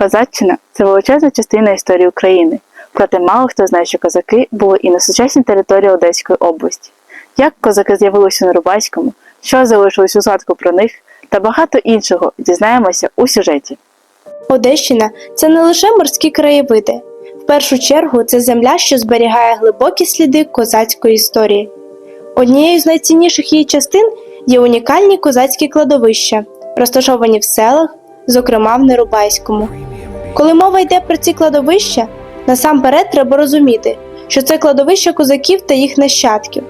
Козаччина це величезна частина історії України. Проте мало хто знає, що козаки були і на сучасній території Одеської області. Як козаки з'явилися на Рубайському, що залишилось у згадку про них та багато іншого дізнаємося у сюжеті. Одещина це не лише морські краєвиди. В першу чергу це земля, що зберігає глибокі сліди козацької історії. Однією з найцінніших її частин є унікальні козацькі кладовища, розташовані в селах, зокрема в Нерубайському. Коли мова йде про ці кладовища, насамперед треба розуміти, що це кладовища козаків та їх нащадків.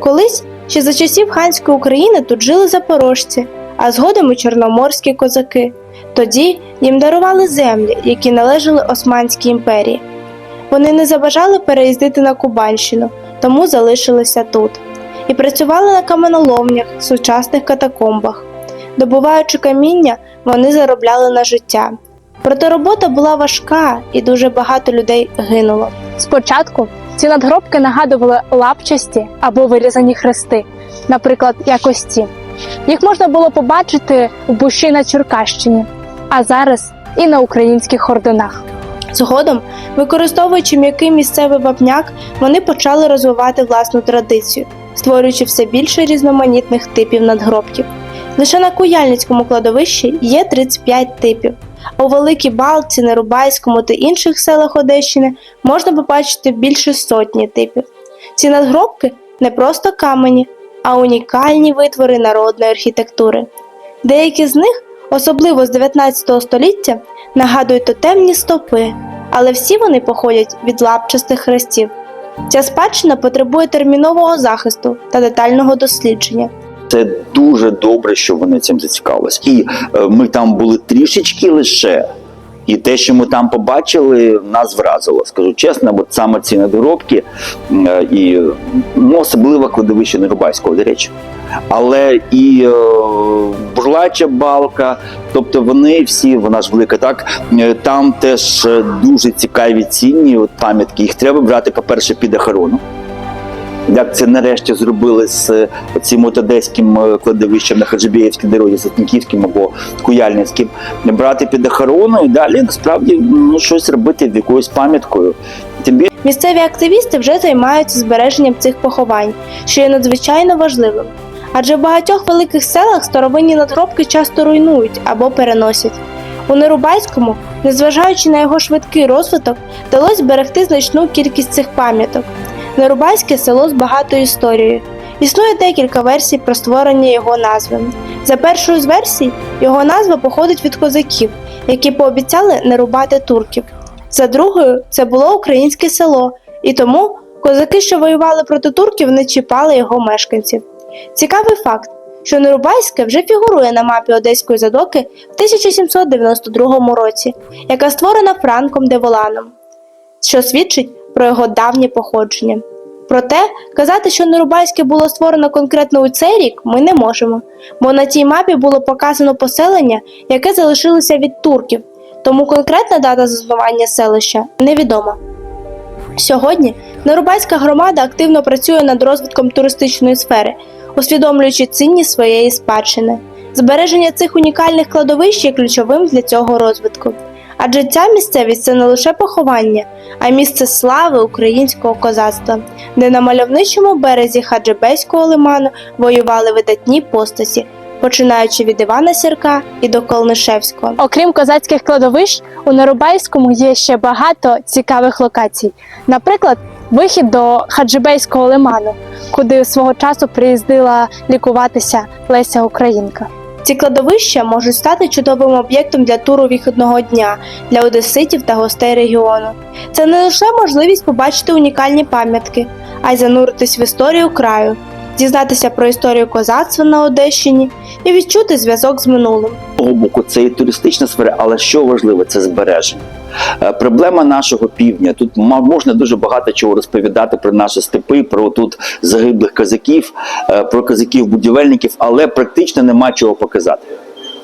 Колись ще за часів ханської України тут жили запорожці, а згодом і чорноморські козаки. Тоді їм дарували землі, які належали Османській імперії. Вони не забажали переїздити на Кубанщину, тому залишилися тут і працювали на каменоломнях, сучасних катакомбах. Добуваючи каміння, вони заробляли на життя. Проте робота була важка і дуже багато людей гинуло. Спочатку ці надгробки нагадували лапчасті або вирізані хрести, наприклад, як ось ці. Їх можна було побачити в Бущі на Черкащині, а зараз і на українських орденах. Згодом, використовуючи м'який місцевий вапняк, вони почали розвивати власну традицію, створюючи все більше різноманітних типів надгробків. Лише на Куяльницькому кладовищі є 35 типів, у Великій Балці, Нерубайському та інших селах Одещини можна побачити більше сотні типів. Ці надгробки не просто камені, а унікальні витвори народної архітектури. Деякі з них, особливо з 19 століття, нагадують тотемні стопи, але всі вони походять від лапчастих хрестів. Ця спадщина потребує термінового захисту та детального дослідження. Це дуже добре, що вони цим зацікавились. І е, ми там були трішечки лише. І те, що ми там побачили, нас вразило. Скажу чесно, бо саме ці надгробки е, і ну, особливо кладовище Нерубайського, до речі. Але і е, бурлача балка, тобто вони всі, вона ж велика, так там теж дуже цікаві цінні пам'ятки. Їх треба брати, по-перше, під охорону. Як це нарешті зробили з е, цим от одеським е, кладовищем на Хаджибєєвській дорозі, Сатніківським або Куяльницьким, брати під охорону і далі насправді ну, щось робити з якоюсь пам'яткою. Тим більше Місцеві активісти вже займаються збереженням цих поховань, що є надзвичайно важливим. Адже в багатьох великих селах старовинні надгробки часто руйнують або переносять. У Нерубайському, незважаючи на його швидкий розвиток, вдалося зберегти значну кількість цих пам'яток. Нерубайське село з багатою історією. Існує декілька версій про створення його назви. За першою з версій, його назва походить від козаків, які пообіцяли не рубати турків. За другою, це було українське село, і тому козаки, що воювали проти турків, не чіпали його мешканців. Цікавий факт, що Нерубайське вже фігурує на мапі Одеської задоки в 1792 році, яка створена Франком де Воланом, що свідчить про його давнє походження. Проте казати, що Нерубайське було створено конкретно у цей рік, ми не можемо, бо на цій мапі було показано поселення, яке залишилося від турків, тому конкретна дата заснування селища невідома. Сьогодні Нерубайська громада активно працює над розвитком туристичної сфери, усвідомлюючи цінність своєї спадщини. Збереження цих унікальних кладовищ є ключовим для цього розвитку. Адже ця місцевість це не лише поховання, а місце слави українського козацтва, де на мальовничому березі Хаджибейського лиману воювали видатні постаті, починаючи від Івана Сірка і до Колнишевського. Окрім козацьких кладовищ, у Нерубайському є ще багато цікавих локацій. Наприклад, вихід до Хаджибейського лиману, куди свого часу приїздила лікуватися Леся Українка. Ці кладовища можуть стати чудовим об'єктом для туру вихідного дня для одеситів та гостей регіону. Це не лише можливість побачити унікальні пам'ятки, а й зануритись в історію краю, дізнатися про історію козацтва на Одещині і відчути зв'язок з минулим. з боку це і туристична сфера, але що важливо, це збереження. Е, Проблема нашого півдня. Тут можна дуже багато чого розповідати про наші степи, про тут загиблих козаків, е, про козаків-будівельників, але практично нема чого показати.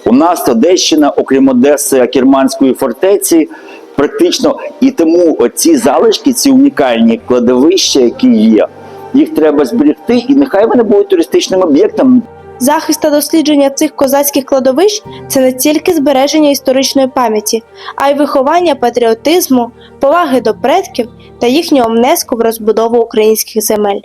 У нас Одещина, окрім Одеси, Керманської фортеці, практично і тому ці залишки, ці унікальні кладовища, які є, їх треба зберегти, і нехай вони будуть туристичним об'єктом. Захист та дослідження цих козацьких кладовищ це не тільки збереження історичної пам'яті, а й виховання патріотизму, поваги до предків та їхнього внеску в розбудову українських земель.